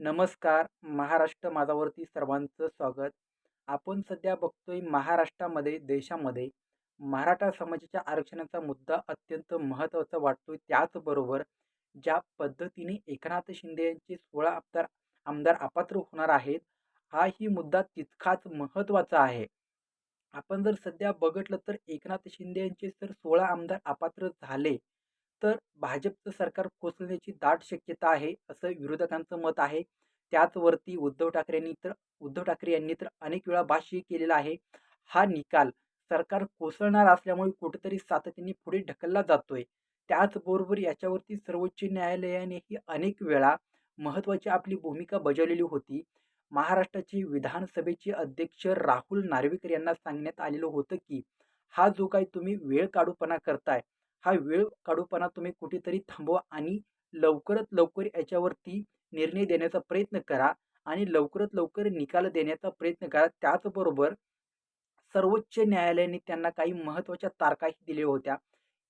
नमस्कार महाराष्ट्र माझावरती सर्वांचं स्वागत. आपण सध्या बघतोय महाराष्ट्रामध्ये देशामध्ये मराठा समाजाच्या आरक्षणाचा मुद्दा अत्यंत महत्त्वाचा वाटतोय. त्याचबरोबर ज्या पद्धतीने एकनाथ शिंदे यांचे सोळा आमदार आमदार अपात्र होणार आहेत हा ही मुद्दा तितकाच महत्त्वाचा आहे. आपण जर सध्या बघितलं तर एकनाथ शिंदे यांचे जर सोळा आमदार अपात्र झाले तर भाजपचं सरकार कोसळण्याची दाट शक्यता आहे असं विरोधकांचं मत आहे. त्याचवरती उद्धव ठाकरेंनी तर उद्धव ठाकरे यांनी तर अनेक वेळा भाष्य केलेला आहे हा निकाल सरकार कोसळणार असल्यामुळे कुठेतरी सातत्याने पुढे ढकलला जातोय. त्याचबरोबर याच्यावरती सर्वोच्च न्यायालयानेही अनेक वेळा महत्त्वाची आपली भूमिका बजावलेली होती. महाराष्ट्राचे विधानसभेचे अध्यक्ष राहुल नार्वेकर यांना सांगण्यात आलेलं होतं की हा जो काही तुम्ही वेळ काढूपणा करताय हा वेळ काढूपणा तुम्ही कुठेतरी थांबवा आणि लवकरात लवकर याच्यावरती निर्णय देण्याचा प्रयत्न करा आणि लवकरात लवकर निकाल देण्याचा प्रयत्न करा. त्याचबरोबर सर्वोच्च न्यायालयाने त्यांना काही महत्त्वाच्या तारखाही दिल्या होत्या.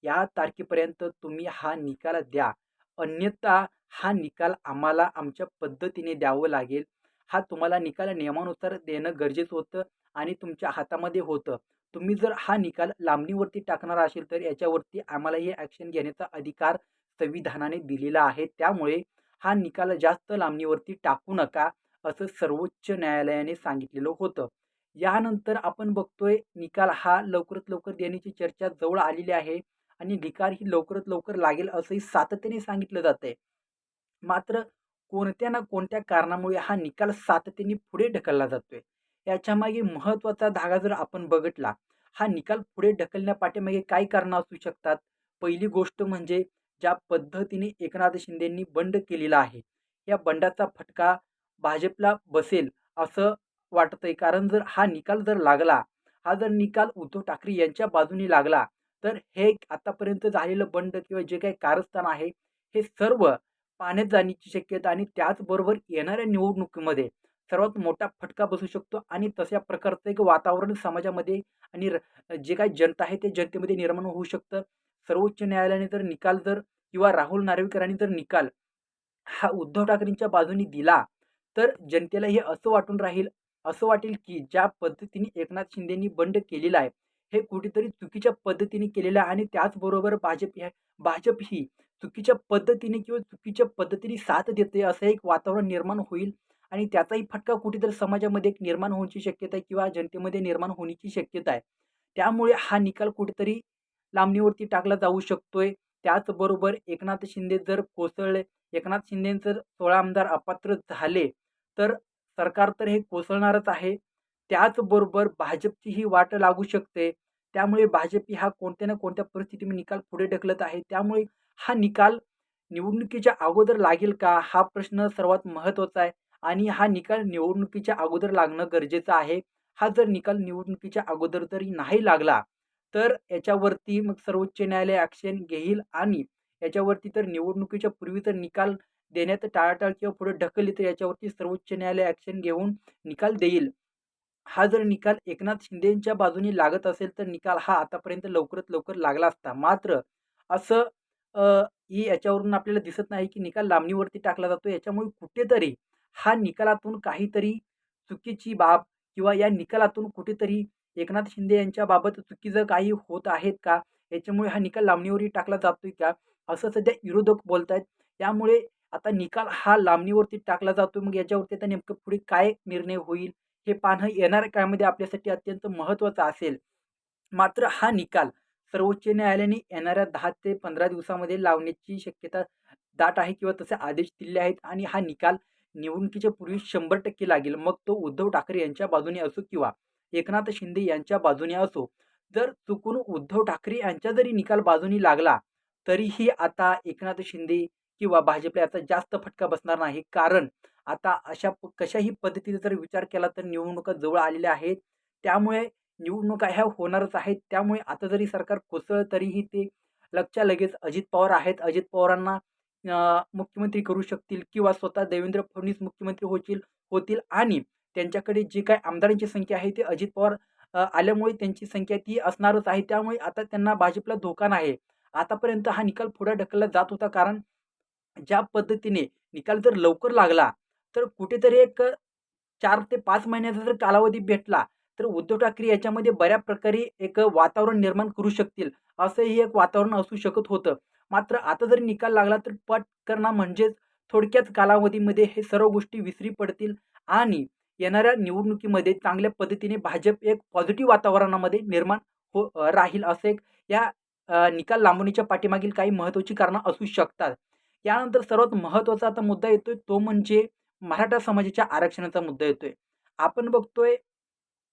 या तारखेपर्यंत तुम्ही हा निकाल द्या. अन्यथा हा निकाल आम्हाला आमच्या पद्धतीने द्यावं लागेल. हा तुम्हाला निकाल नियमानुसार देणं गरजेचं होतं आणि तुमच्या हातामध्ये होतं. तुम्ही जर हा निकाल लांबणीवरती टाकणार असेल तर याच्यावरती आम्हाला हे ॲक्शन घेण्याचा अधिकार संविधानाने दिलेला आहे. त्यामुळे हा निकाल जास्त लांबणीवरती टाकू नका असं सर्वोच्च न्यायालयाने सांगितलेलं होतं. यानंतर आपण बघतोय निकाल हा लवकरात लवकर देण्याची चर्चा जवळ आलेली आहे आणि निकाल ही लवकरात लवकर लागेल असंही सातत्याने सांगितलं जातंय. मात्र कोणत्या ना कोणत्या कारणामुळे हा निकाल सातत्याने पुढे ढकलला जातोय? याच्यामागे महत्त्वाचा धागा जर आपण बघितला हा निकाल पुढे ढकलण्यापाठीमागे काय कारणं असू शकतात? पहिली गोष्ट म्हणजे ज्या पद्धतीने एकनाथ शिंदेंनी बंड केलेला आहे या बंडाचा फटका भाजपला बसेल असं वाटतंय. कारण जर हा निकाल जर लागला हा जर निकाल उद्धव ठाकरे यांच्या बाजूने लागला तर हे आतापर्यंत झालेलं बंड किंवा जे काही कारस्थान आहे हे सर्व पाण्यात जाण्याची शक्यता आणि त्याचबरोबर येणाऱ्या निवडणुकीमध्ये सर्वात मोठा फटका बसू शकतो आणि तशा प्रकारचं एक वातावरण समाजामध्ये आणि जे काय जनता आहे ते जनतेमध्ये निर्माण होऊ शकतं. सर्वोच्च न्यायालयाने जर निकाल जर किंवा राहुल नार्वेकरांनी जर निकाल हा उद्धव ठाकरेंच्या बाजूने दिला तर जनतेला हे असं वाटून राहील असं वाटेल की ज्या पद्धतीने एकनाथ शिंदेनी बंड केलेला आहे हे कुठेतरी चुकीच्या पद्धतीने केलेलं आहे आणि त्याचबरोबर भाजप ह्या भाजप ही चुकीच्या पद्धतीने किंवा चुकीच्या पद्धतीने साथ देते असं एक वातावरण निर्माण होईल आणि त्याचाही फटका कुठेतरी समाजामध्ये एक निर्माण होण्याची शक्यता आहे किंवा जनतेमध्ये निर्माण होण्याची शक्यता आहे. त्यामुळे हा निकाल कुठेतरी लांबणीवरती टाकला जाऊ शकतोय. त्याचबरोबर एकनाथ शिंदे जर कोसळले एकनाथ शिंदे जर सोळा आमदार अपात्र झाले तर सरकार तर हे कोसळणारच आहे. त्याचबरोबर भाजपची ही वाट लागू शकते. त्यामुळे भाजप हा कोणत्या ना कोणत्या परिस्थितीमध्ये निकाल पुढे ढकलत आहे? त्यामुळे हा निकाल निवडणुकीच्या अगोदर लागेल का? हा प्रश्न सर्वात महत्त्वाचा आहे. आणि हा निकाल निवडणुकीच्या अगोदर लागणं गरजेचं आहे. हा जर निकाल निवडणुकीच्या अगोदर जरी नाही लागला तर याच्यावरती मग सर्वोच्च न्यायालय ॲक्शन घेईल आणि याच्यावरती तर निवडणुकीच्या पूर्वी तर निकाल देण्यात टाळाटाळ किंवा पुढे ढकलली तर याच्यावरती सर्वोच्च न्यायालय ॲक्शन घेऊन निकाल देईल. हा जर निकाल एकनाथ शिंदेच्या बाजूने लागत असेल तर निकाल हा आतापर्यंत लवकरात लवकर लागला असता. मात्र असं ही याच्यावरून आपल्याला दिसत नाही की निकाल लांबणीवरती टाकला जातो याच्यामुळे कुठेतरी हा निकालातून काहीतरी चुकीची बाब किंवा या निकालातून कुठेतरी एकनाथ शिंदे यांच्या बाबत चुकीचं काही होत आहेत का? याच्यामुळे हा निकाल लांबणीवरही टाकला जातोय का? असं सध्या विरोधक बोलत आहेत त्यामुळे आता निकाल हा लांबणीवरती टाकला जातो मग याच्यावरती आता नेमकं पुढे काय निर्णय होईल? हे पाहणं येणाऱ्या काळामध्ये आपल्यासाठी अत्यंत महत्त्वाचं असेल. मात्र हा निकाल सर्वोच्च न्यायालयाने येणाऱ्या दहा ते पंधरा दिवसामध्ये लावण्याची शक्यता दाट आहे किंवा तसे आदेश दिले आहेत आणि हा निकाल निवडणुकीच्या पूर्वी शंभर टक्के लागेल. मग तो उद्धव ठाकरे यांच्या बाजूने असो किंवा एकनाथ शिंदे यांच्या बाजूने असो जर चुकून उद्धव ठाकरे यांच्या जरी निकाल बाजूनी लागला तरीही आता एकनाथ शिंदे किंवा भाजपला याचा जास्त फटका बसणार नाही. कारण आता अशा कशाही पद्धतीने जर विचार केला तर निवडणुका जवळ आलेल्या आहेत. त्यामुळे निवडणुका ह्या होणारच आहेत. त्यामुळे आता जरी सरकार कोसळ तरीही ते लगच्या लगेच अजित पवार आहेत. अजित पवारांना मुख्यमंत्री करू शकतील किंवा स्वतः देवेंद्र फडणवीस मुख्यमंत्री होतील होतील आणि त्यांच्याकडे जे काय आमदारांची संख्या आहे ते अजित पवार आल्यामुळे त्यांची संख्या ती असणारच आहे. त्यामुळे आता त्यांना भाजपला धोका नाही. आतापर्यंत हा निकाल पुढे ढकलला जात होता. कारण ज्या पद्धतीने निकाल जर लवकर लागला तर कुठेतरी एक चार ते पाच महिन्याचा जर कालावधी भेटला, तर उद्धव ठाकरे याच्यामध्ये बऱ्या प्रकारे एक वातावरण निर्माण करू शकतील, असंही एक वातावरण असू शकत होतं. मात्र आता जरी निकाल लागला, तर पटकन म्हणजेच थोडक्याच कालावधीमध्ये हे सर्व गोष्टी विसरी पडतील आणि येणाऱ्या निवडणुकीमध्ये चांगल्या पद्धतीने भाजप एक पॉझिटिव्ह वातावरणामध्ये निर्माण हो राहील असं एक या निकाल लांबणीच्या पाठीमागील काही महत्त्वाची कारणं असू शकतात. यानंतर सर्वात महत्त्वाचा आता मुद्दा येतोय तो म्हणजे मराठा समाजाच्या आरक्षणाचा मुद्दा येतोय. आपण बघतोय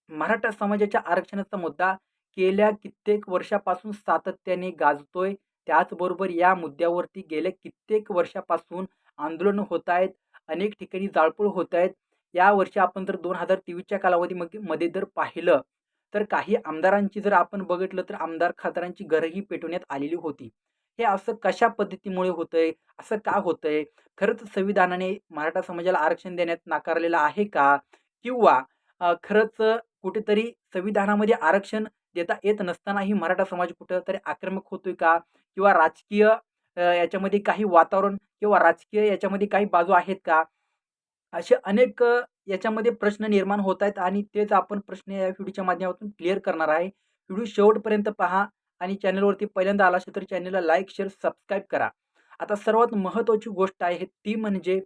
मराठा समाजाच्या आरक्षणाचा मुद्दा गेल्या कित्येक वर्षापासून सातत्याने गाजतोय. त्याचबरोबर या मुद्द्यावरती गेल्या कित्येक वर्षापासून आंदोलन होत आहेत. अनेक ठिकाणी जाळपोळ होत आहेत. यावर्षी आपण जर 2023च्या कालावधीमध्ये मध्ये जर पाहिलं, तर काही आमदारांची जर आपण बघितलं, तर आमदार खासदारांची घरही पेटवण्यात आलेली होती. हे असं कशा पद्धतीमुळे होतंय? असं का होतंय? खरंच संविधानाने मराठा समाजाला आरक्षण देण्यात नाकारलेलं आहे का? किंवा खरंच कुठेतरी संविधानामध्ये आरक्षण देता येत नसतानाही मराठा समाज कुठंतरी आक्रमक होतोय का? किंवा राजकीय याच्यामध्ये काही वातावरण किंवा राजकीय याच्यामध्ये काही बाजू आहेत का? असे अनेक याच्यामध्ये प्रश्न निर्माण होत आहेत आणि तेच आपण प्रश्न या व्हिडिओच्या माध्यमातून क्लिअर करणार आहे. व्हिडिओ शेवटपर्यंत पहा आणि चॅनलवरती पहिल्यांदा आला असेल तर चॅनलला लाईक, शेअर, सबस्क्राईब करा. आता सर्वात महत्त्वाची गोष्ट आहे ती म्हणजे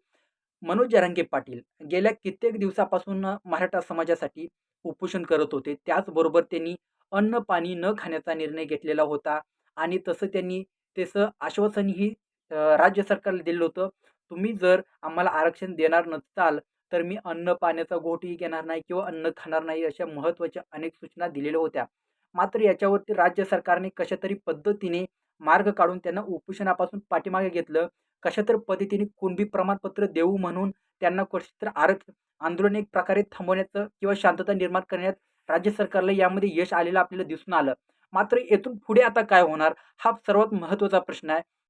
मनोज जरांगे पाटील गेल्या कित्येक दिवसापासून मराठा समाजासाठी उपोषण करत होते. त्याचबरोबर त्यांनी अन्न, पाणी न खाण्याचा निर्णय घेतलेला होता आणि तसं त्यांनी त्याचं आश्वासनही राज्य सरकारला दिलं होतं. तुम्ही जर आम्हाला आरक्षण देणार नसाल, तर मी अन्न, पाण्याचा घोटही घेणार नाही किंवा अन्न खाणार नाही, अशा महत्त्वाच्या अनेक सूचना दिलेल्या होत्या. मात्र याच्यावरती राज्य सरकारने कशातरी पद्धतीने मार्ग काढून त्यांना उपोषणापासून पाठीमागे घेतलं. कशातरी पद्धतीने कुणबी प्रमाणपत्र देऊ म्हणून त्यांना कसं आरक्ष आंदोलन एक प्रकारे थांबवण्याचं किंवा शांतता निर्माण करण्यात राज्य सरकारला यामध्ये यश आलेलं आपल्याला दिसून आलं. मात्र येथून पुढे आता काय होणार? हा सर्वात महत्त्वाचा प्रश्न आहे.